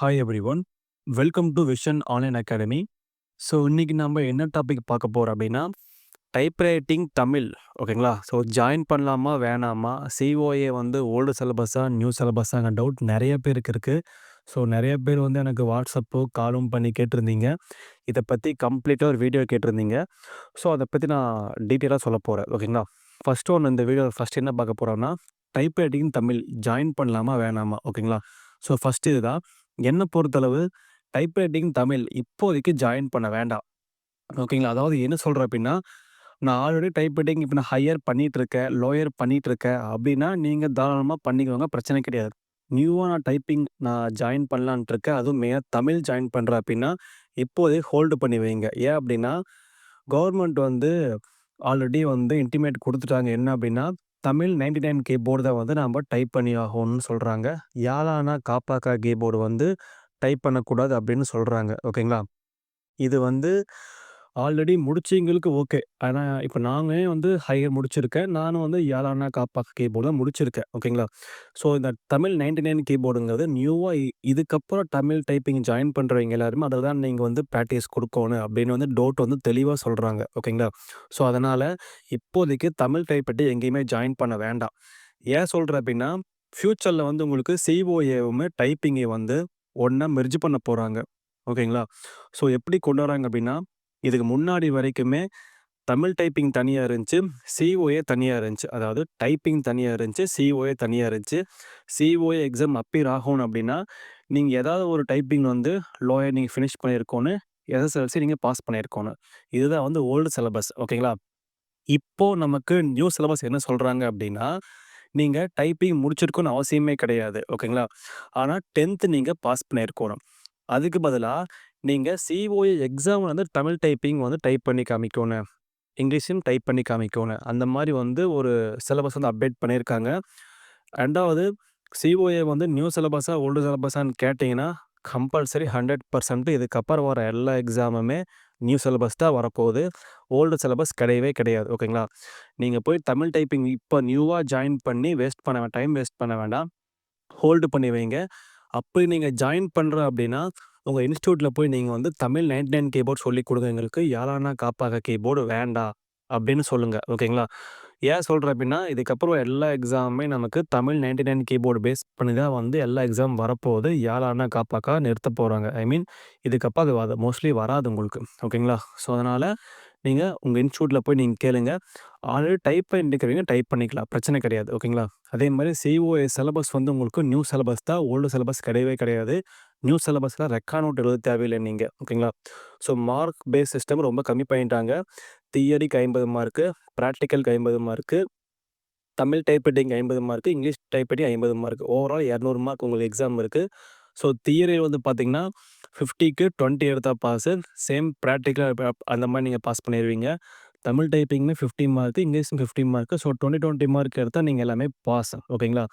Hi everyone. Welcome to vision online academy. So இன்றைக்கி நம்ம என்ன டாபிக் பார்க்க போகிறோம் அப்படின்னா, டைப்ரைட்டிங் தமிழ் ஓகேங்களா? ஸோ ஜாயின் பண்ணலாமா? வேணாமா? சிஓஏ வந்து ஓல்டு சிலபஸாக நியூ சிலபஸாங்க டவுட் நிறைய பேருக்கு இருக்குது ஸோ நிறைய பேர் வந்து எனக்கு வாட்ஸ்அப்போ, காலும் பண்ணி கேட்டிருந்தீங்க. இதை பற்றி கம்ப்ளீட்டாக ஒரு வீடியோ கேட்டிருந்தீங்க. ஸோ அதை பற்றி நான் டீட்டெயிலாக சொல்லப் போகிறேன் ஓகேங்களா? ஃபர்ஸ்ட் ஒன்று இந்த வீடியோ ஃபஸ்ட் என்ன பார்க்க போறோம்னா, டைப்ரைட்டிங் தமிழ் ஜாயின் பண்ணலாமா? வேணாமா? ஓகேங்களா? ஸோ ஃபஸ்ட்டு இதுதான். என்னை பொறுத்தளவு டைப்ரைட்டிங் தமிழ் இப்போதைக்கு ஜாயின் பண்ண வேண்டாம். ஓகேங்களா? அதாவது என்ன சொல்கிற அப்படின்னா, நான் ஆல்ரெடி டைப்ரைட்டிங் இப்போ நான் ஹையர் பண்ணிட்டுருக்கேன், லோயர் பண்ணிட்டுருக்கேன் அப்படின்னா, நீங்கள் தாராளமாக பண்ணிக்கோங்க. பிரச்சனை கிடையாது. நியூவாக நான் டைப்பிங் நான் ஜாயின் பண்ணலான்ட்டு இருக்கேன். அதுவும் மெயினா தமிழ் ஜாயின் பண்ணுற அப்படின்னா, இப்போதைக்கு ஹோல்டு பண்ணி வைங்க. ஏன் அப்படின்னா, கவர்மெண்ட் வந்து ஆல்ரெடி வந்து இன்டிமேட் கொடுத்துட்டாங்க என்ன அப்படின்னா, தமிழ் 99 கீபோர்டு தான் வந்து நம்ம டைப் பண்ணி ஆகணும்னு சொல்கிறாங்க யாலானா, காப்பாக்கா கீபோர்டு வந்து டைப் பண்ணக்கூடாது அப்படின்னு சொல்கிறாங்க ஓகேங்களா? இது வந்து ஆல்ரெடி முடிச்சவங்களுக்கு ஓகே. ஆனா இப்ப நானே வந்து ஹையர் முடிச்சிருக்கேன். நானும் வந்து யாலானா, காப்பாக்கா கீபோர்டு தான் முடிச்சிருக்கேன். ஓகேங்களா? ஸோ இந்த தமிழ் 99 கீபோர்டுங்கிறது நியூவா இ இதுக்கப்புறம் தமிழ் டைப்பிங் ஜாயின் பண்றவங்க எல்லாருமே அதில தான் நீங்க வந்து பிராக்டிஸ் குடுக்கோணும் அப்படின்னு வந்து டவுட் வந்து தெளிவா சொல்றாங்க. ஓகேங்களா? ஸோ அதனால இப்போதைக்கு தமிழ் டைப்ரைட்டிங் எங்கேயுமே ஜாயின் பண்ண வேண்டாம். ஏன் சொல்றேன் அப்படின்னா, ஃபியூச்சர்ல வந்து உங்களுக்கு சிஓஏவுமே டைப்பிங்கை வந்து ஒண்ணா மெர்ஜ் பண்ண போறாங்க. ஓகேங்களா? ஸோ எப்படி கொண்டு வராங்க அப்படின்னா, இதுக்கு முன்னாடி வரைக்குமே தமிழ் டைப்பிங் தனியாக இருந்துச்சு. சிஓஏ தனியாக இருந்துச்சு. அதாவது டைப்பிங் தனியாக இருந்துச்சு. சிஓஏ தனியாக இருந்துச்சு. சிஓஏ எக்ஸாம் அப்பீர் ஆகணும் அப்படின்னா, நீங்கள் ஏதாவது ஒரு டைப்பிங் வந்து லோயர் நீங்கள் ஃபினிஷ் பண்ணியிருக்கோன்னு எஸ்எஸ்எல்சி நீங்கள் பாஸ் பண்ணியிருக்கோணும். இதுதான் வந்து ஓல்டு சிலபஸ். ஓகேங்களா? இப்போ நமக்கு நியூ சிலபஸ் என்ன சொல்கிறாங்க அப்படின்னா, நீங்கள் டைப்பிங் முடிச்சிருக்கணும்னு அவசியமே கிடையாது. ஓகேங்களா? ஆனால் டென்த்து நீங்கள் பாஸ் பண்ணியிருக்கணும் அதுக்கு பதிலாக நீங்கள் சிஓஏ எக்ஸாம் வந்து தமிழ் டைப்பிங் வந்து டைப் பண்ணி காமிக்கணும் இங்கிலீஷும் டைப் பண்ணி காமிக்கணும் அந்த மாதிரி வந்து ஒரு சிலபஸ் வந்து அப்டேட் பண்ணியிருக்காங்க. ரெண்டாவது சிஓஏ வந்து நியூ சிலபஸாக ஓல்டு சிலபஸான்னு கேட்டிங்கன்னா கம்பல்சரி 100% இதுக்கப்புறம் வர எல்லா எக்ஸாமுமே நியூ சிலபஸ் தான் வரப்போகுது. ஓல்டு சிலபஸ் கிடையவே கிடையாது. ஓகேங்களா? நீங்கள் போய் தமிழ் டைப்பிங் இப்போ நியூவாக ஜாயின் பண்ணி வேஸ்ட் பண்ண டைம் வேஸ்ட் பண்ண வேண்டாம். ஹோல்டு பண்ணி வைங்க. அப்படி நீங்கள் ஜாயின் பண்ணுற அப்படின்னா, உங்கள் இன்ஸ்டியூட்டில் போய் நீங்கள் வந்து தமிழ் 99 கீபோர்ட் சொல்லிக் கொடுங்க எங்களுக்கு. யாரானா காப்பாக கீபோர்டு வேண்டாம் அப்படின்னு சொல்லுங்கள் ஓகேங்களா? ஏன் சொல்கிற அப்படின்னா, இதுக்கப்புறம் எல்லா எக்ஸாமுமே நமக்கு தமிழ் 99 கீபோர்டு பேஸ் பண்ணி தான் வந்து எல்லா எக்ஸாம் வரப்போகுது. யாலானா, காப்பாக்கா நிறுத்த போகிறாங்க ஐ மீன் இதுக்கப்புறம் அது மோஸ்ட்லி வராது உங்களுக்கு. ஓகேங்களா? ஸோ அதனால் நீங்கள் உங்கள் இன்ஸ்டியூட்டில் போய் நீங்கள் கேளுங்க. ஆல்ரெடி டைப் பண்ணிக்கிறவங்க டைப் பண்ணிக்கலாம். பிரச்சனை கிடையாது. ஓகேங்களா? அதே மாதிரி சிஓஏ சிலபஸ் வந்து உங்களுக்கு நியூ சிலபஸ் தான். ஓல்டு சிலபஸ் கிடையவே கிடையாது. நியூ சிலபஸில் ரெக்கார்ட் நோட் எழுத தேவையில்லை நீங்கள் ஓகேங்களா? ஸோ மார்க் பேஸ் சிஸ்டம் ரொம்ப கம்மி பண்ணிட்டாங்க. தியரிக்கு 50 மார்க்கு, ப்ராக்டிக்கலுக்கு ஐம்பது mark, Tamil typewriting 50 mark, English typewriting 50 mark. Overall 200 mark உங்களுக்கு எக்ஸாம் இருக்குது ஸோ தியரி வந்து பார்த்திங்கன்னா ஃபிஃப்டிக்கு டுவெண்ட்டி எடுத்தால் பாஸு. சேம் ப்ராக்டிக்கலாக அந்த மாதிரி நீங்கள் பாஸ் பண்ணிடுவீங்க தமிழ் டைப்பிங்குமே 50 மார்க்கு, இங்கிலீஷும் 50 மார்க்கு. ஸோ 20, 20 மார்க் எடுத்தால் நீங்கள் எல்லாமே பாஸ். ஓகேங்களா?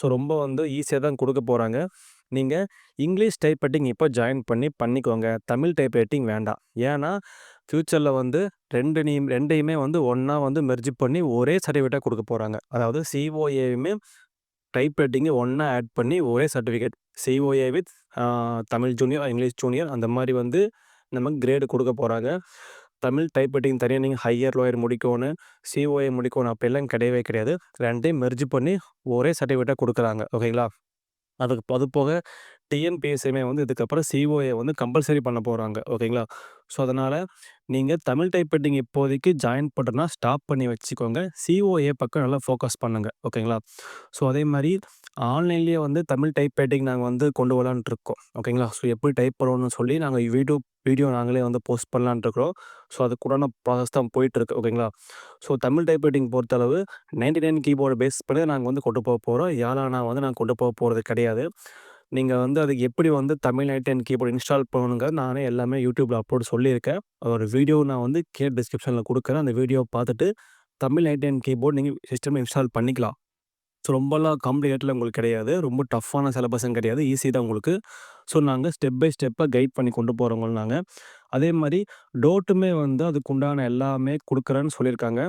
ஸோ ரொம்ப வந்து ஈஸியாக தான் கொடுக்க போகிறாங்க நீங்கள் இங்கிலீஷ் டைப் ரைட்டிங் இப்போ ஜாயின் பண்ணி பண்ணிக்கோங்க. தமிழ் டைப் ரைட்டிங் வேண்டாம். ஏன்னா, ஃப்யூச்சரில் வந்து ரெண்டு நீ ரெண்டையுமே வந்து ஒன்றா வந்து மெர்ஜி பண்ணி ஒரே சர்டிஃபிகேட்டாக கொடுக்க போகிறாங்க அதாவது சிஓஏயுமே டைப்ரைட்டிங்க ஒன்றா ஆட் பண்ணி ஒரே certificate. COA with Tamil junior, English junior அந்த மாதிரி வந்து நமக்கு கிரேடு கொடுக்க போகிறாங்க தமிழ் டைப்ரைட்டிங் தனியாக நீங்கள் ஹையர், லோயர் முடிக்கணும் சிஓஏ முடிக்கணும் அப்படிலாம் கிடையவே கிடையாது. ரெண்டையும் மெர்ஜ் பண்ணி ஒரே சர்டிஃபிகேட்டாக கொடுக்குறாங்க ஓகேங்களா? அதுக்கு அது போக டிஎன்பிஎஸ்சியுமே வந்து இதுக்கப்புறம் சிஓஏ வந்து கம்பல்சரி பண்ண போகிறாங்க ஓகேங்களா? ஸோ அதனால் நீங்க தமிழ் டைப்ரைட்டிங் இப்போதைக்கு ஜாயின் பண்ணுறனா ஸ்டாப் பண்ணி வச்சுக்கோங்க. சிஓஏ பக்கம் நல்லா ஃபோக்கஸ் பண்ணுங்க. ஓகேங்களா? ஸோ அதே மாரி ஆன்லைன்லேயே வந்து தமிழ் டைப்ரைட்டிங் நாங்க வந்து கொண்டு வரலான்ட்டு இருக்கோம். ஓகேங்களா? ஸோ எப்படி டைப் பண்ணணும்னு சொல்லி நாங்க வீடியோ வீடியோ நாங்களே வந்து போஸ்ட் பண்ணலான்ட்டு இருக்கிறோம். ஸோ அதுக்குடான ப்ராசஸ் தான் போயிட்டுருக்கு. ஓகேங்களா? ஸோ தமிழ் டைப்ரைட்டிங் பொறுத்தளவு 99 கீபோர்டு பேஸ் பண்ணி நாங்கள் நாங்க வந்து கொண்டு போக போறோம். யாலானா வந்து நாங்க கொண்டு போக போறது கிடையாது. நீங்கள் வந்து அதுக்கு எப்படி வந்து தமிழ் 99 கீபோர்டு இன்ஸ்டால் பண்ணணுங்கிறது நானே எல்லாமே யூடியூப்பில் அப்லோட் சொல்லியிருக்கேன். ஒரு வீடியோ நான் வந்து கீழ டிஸ்கிரிப்ஷனில் கொடுக்குறேன் அந்த வீடியோவை பார்த்துட்டு தமிழ் 99 கீபோர்டு நீங்கள் சிஸ்டம் இன்ஸ்டால் பண்ணிக்கலாம். ஸோ ரொம்பலாம் காம்ப்ளிகேட்டில் உங்களுக்கு கிடையாது. ரொம்ப டஃப்பான சிலபஸும் கிடையாது. ஈஸி தான் உங்களுக்கு. ஸோ நாங்கள் ஸ்டெப் பை ஸ்டெப்பாக கைட் பண்ணி கொண்டு போகிறவங்க நாங்கள் அதே மாதிரி டோட்டுமே வந்து அதுக்குண்டான எல்லாமே கொடுக்குறேன்னு சொல்லியிருக்காங்க.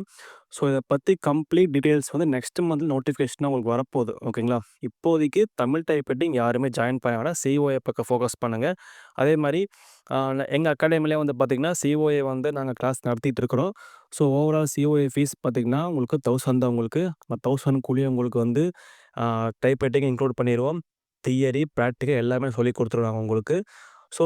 ஸோ இதை பற்றி கம்ப்ளீட் டீட்டெயில்ஸ் வந்து நெக்ஸ்ட் மந்த் நோட்டிஃபிகேஷனாக உங்களுக்கு வரப்போகுது. ஓகேங்களா? இப்போதைக்கு தமிழ் டைப்ரைட்டிங் யாருமே ஜாயின் பண்ணாட சிஓஏ பக்கம் ஃபோக்கஸ் பண்ணுங்கள் அதே மாதிரி எங்கள் அகாடமிலே வந்து பார்த்திங்கன்னா சிஓஏ வந்து நாங்கள் கிளாஸ் நடத்திட்டு இருக்கிறோம். ஸோ ஓவரால் சிஓஏ ஃபீஸ் பார்த்திங்கன்னா உங்களுக்கு தௌசண்ட் தான் உங்களுக்கு. தௌசண்ட்குள்ளேயே உங்களுக்கு வந்து டைப்ரைட்டிங் இன்க்ளூட் பண்ணிடுவோம் தியரி ப்ராக்டிக்கல் எல்லாமே சொல்லி கொடுத்துருவாங்க உங்களுக்கு. ஸோ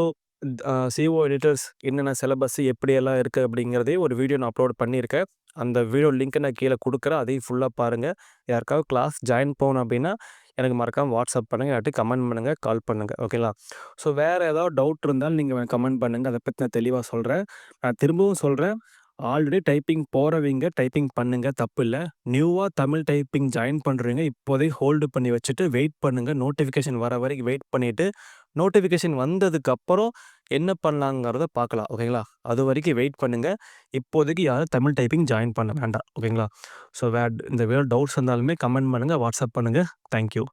சிஓ எடிட்டர்ஸ் என்னென்ன சிலபஸ் எப்படியெல்லாம் இருக்குது அப்படிங்கிறதே ஒரு வீடியோ நான் அப்லோட் பண்ணியிருக்கேன். அந்த வீடியோ லிங்க்கை நான் கீழே கொடுக்குறேன். அதையும் ஃபுல்லாக பாருங்கள் யாருக்காவது கிளாஸ் ஜாயின் போகணும் அப்படின்னா எனக்கு மறக்காமல் வாட்ஸ்அப் பண்ணுங்கள் இல்லாட்டி கமெண்ட் பண்ணுங்கள் கால் பண்ணுங்கள் ஓகேங்களா ஸோ வேறு ஏதாவது டவுட் இருந்தாலும் நீங்கள் கமெண்ட் பண்ணுங்கள் அதை பற்றி நான் தெளிவாக சொல்கிறேன் நான் திரும்பவும் சொல்கிறேன் ஆல்ரெடி டைப்பிங் போகிறவங்க டைப்பிங் பண்ணுங்கள் தப்பு இல்லை. நியூவாக தமிழ் டைப்பிங் ஜாயின் பண்ணுறவங்க இப்போதைக்கு ஹோல்டு பண்ணி வச்சுட்டு வெயிட் பண்ணுங்கள் நோட்டிஃபிகேஷன் வர வரைக்கும் வெயிட் பண்ணிவிட்டு நோட்டிஃபிகேஷன் வந்ததுக்கப்புறம் என்ன பண்ணலாங்கிறத பார்க்கலாம் ஓகேங்களா? அது வரைக்கும் வெயிட் பண்ணுங்கள் இப்போதைக்கு யாரும் தமிழ் டைப்பிங் ஜாயின் பண்ண வேண்டாம் ஓகேங்களா? ஸோ வே இந்த வேறு டவுட்ஸ் இருந்தாலுமே கமெண்ட் பண்ணுங்கள் வாட்ஸ்அப் பண்ணுங்கள் தேங்க்யூ